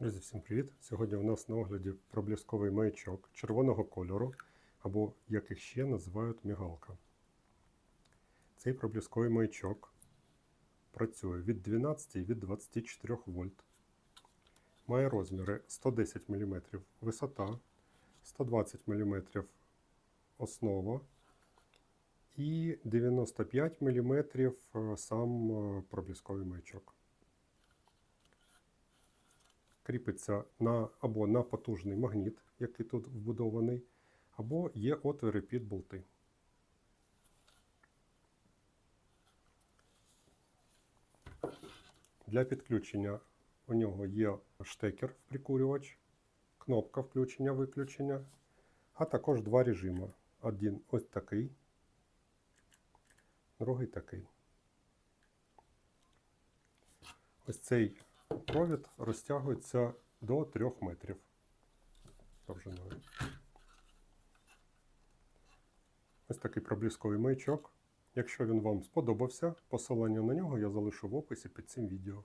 Друзі, всім привіт! Сьогодні у нас на огляді проблісковий маячок червоного кольору, або як їх ще називають мігалка. Цей проблісковий маячок працює від 12 і від 24 вольт. Має розміри 110 мм висота, 120 мм основа і 95 мм сам е, проблісковий маячок кріпиться на, або на потужний магніт, який тут вбудований, або є отвори під болти. Для підключення у нього є штекер прикурювач, кнопка включення-виключення, а також два режими. Один ось такий, другий такий. Ось цей провід розтягується до 3 метрів довжиною. Ось такий проблісковий маячок. Якщо він вам сподобався, посилання на нього я залишу в описі під цим відео.